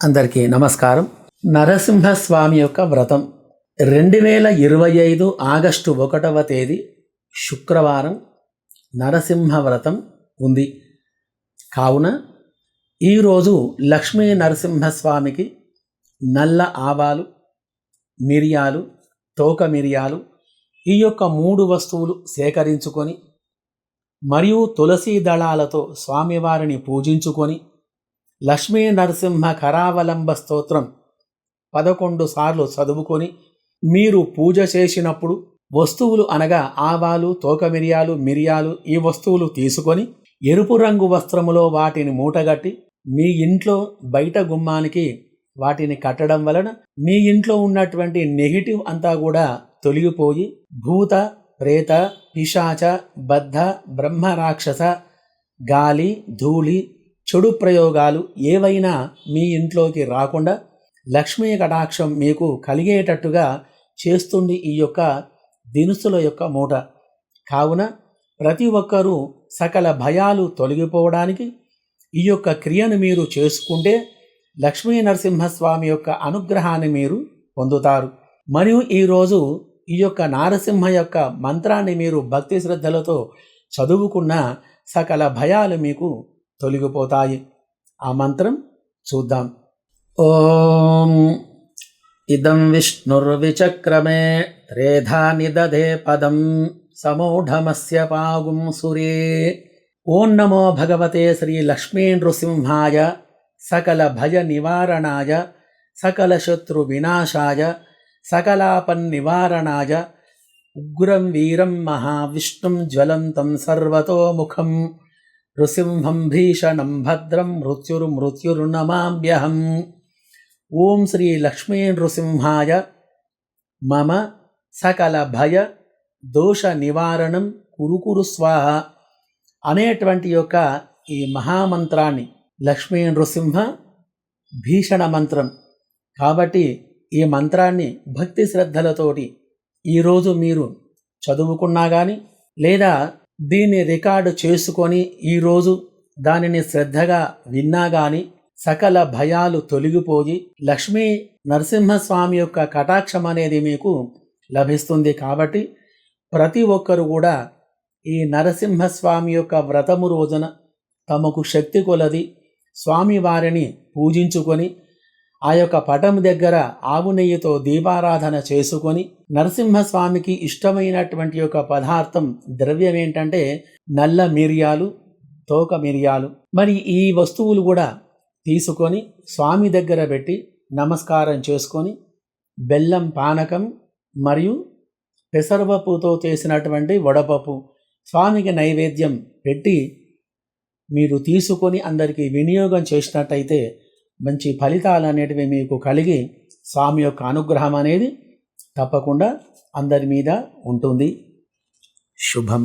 అందరికీ నమస్కారం. నరసింహస్వామి యొక్క వ్రతం రెండు వేల ఇరవై ఐదు ఆగస్టు ఒకటవ తేదీ శుక్రవారం నరసింహ వ్రతం ఉంది. కావున ఈరోజు లక్ష్మీ నరసింహస్వామికి నల్ల ఆవాలు మిరియాలు తోక మిరియాలు ఈ యొక్క మూడు వస్తువులు సేకరించుకొని మరియు తులసీ దళాలతో స్వామివారిని పూజించుకొని లక్ష్మీ నరసింహ కరావలంబ స్తోత్రం పదకొండు సార్లు చదువుకొని మీరు పూజ చేసినప్పుడు వస్తువులు అనగా ఆవాలు తోకమిరియాలు మిరియాలు మిరియాలు ఈ వస్తువులు తీసుకొని ఎరుపు రంగు వస్త్రములో వాటిని మూటగట్టి మీ ఇంట్లో బయట గుమ్మానికి వాటిని కట్టడం వలన మీ ఇంట్లో ఉన్నటువంటి నెగిటివ్ అంతా కూడా తొలగిపోయి భూత ప్రేత పిశాచ బద్ధ బ్రహ్మ రాక్షస గాలి ధూళి చెడు ప్రయోగాలు ఏవైనా మీ ఇంట్లోకి రాకుండా లక్ష్మీ కటాక్షం మీకు కలిగేటట్టుగా చేస్తుంది ఈ యొక్క దినుసుల యొక్క మూట. కావున ప్రతి ఒక్కరూ సకల భయాలు తొలగిపోవడానికి ఈ యొక్క క్రియను మీరు చేసుకుంటే లక్ష్మీ నరసింహస్వామి యొక్క అనుగ్రహాన్ని మీరు పొందుతారు. మరియు ఈరోజు ఈ యొక్క నారసింహ యొక్క మంత్రాన్ని మీరు భక్తి శ్రద్ధలతో చదువుకున్న సకల భయాలు మీకు తొలగిపోతాయి. ఆ మంత్రం చూద్దాం. ఓం ఇదం విష్ణుర్విచక్రమే త్రేధా నిదధే పదం సమూఢమస్య పాగుం సురే. ఓం నమో భగవతే శ్రీ లక్ష్మీ నృసింహాయ సకల భయ నివారణాయ సకల శత్రు వినాశాయ సకలాపన్నివారణాయ ఉగ్రం వీరం మహావిష్ణుం జ్వలంతం సర్వతోముఖం. నృసింహం భీషణం భద్రం మృత్యుర్మృత్యుర్నమాభ్యహం ఓం శ్రీ లక్ష్మీ నృసింహాయ మమ సకల భయ దోష నివారణం కురుకురు స్వాహ అనేటువంటి యొక్క ఈ మహామంత్రాన్ని లక్ష్మీ నృసింహ భీషణ మంత్రం. కాబట్టి ఈ మంత్రాన్ని భక్తి శ్రద్ధలతోటి ఈరోజు మీరు చదువుకున్నా కానీ లేదా దీన్ని రికార్డు చేసుకొని ఈరోజు దానిని శ్రద్ధగా విన్నా గాని సకల భయాలు తొలగిపోయి లక్ష్మీ నరసింహస్వామి యొక్క కటాక్షం అనేది మీకు లభిస్తుంది కాబట్టి ప్రతి ఒక్కరు కూడా ఈ నరసింహస్వామి యొక్క వ్రతము రోజున తమకు శక్తి కొలది స్వామివారిని పూజించుకొని ఆ యొక్క పటం దగ్గర ఆవు నెయ్యితో దీపారాధన చేసుకొని నరసింహస్వామికి ఇష్టమైనటువంటి యొక్క పదార్థం ద్రవ్యం ఏంటంటే నల్ల మిరియాలు తోక మిరియాలు. మరి ఈ వస్తువులు కూడా తీసుకొని స్వామి దగ్గర పెట్టి నమస్కారం చేసుకొని బెల్లం పానకం మరియు పెసరపప్పుతో చేసినటువంటి వడపప్పు స్వామికి నైవేద్యం పెట్టి మీరు తీసుకొని అందరికీ వినియోగం చేసినట్టయితే మంచి ఫలితాలు అనేటివి మీకు కలిగి స్వామి యొక్క అనుగ్రహం అనేది తప్పకుండా అందరి మీద ఉంటుంది. శుభం.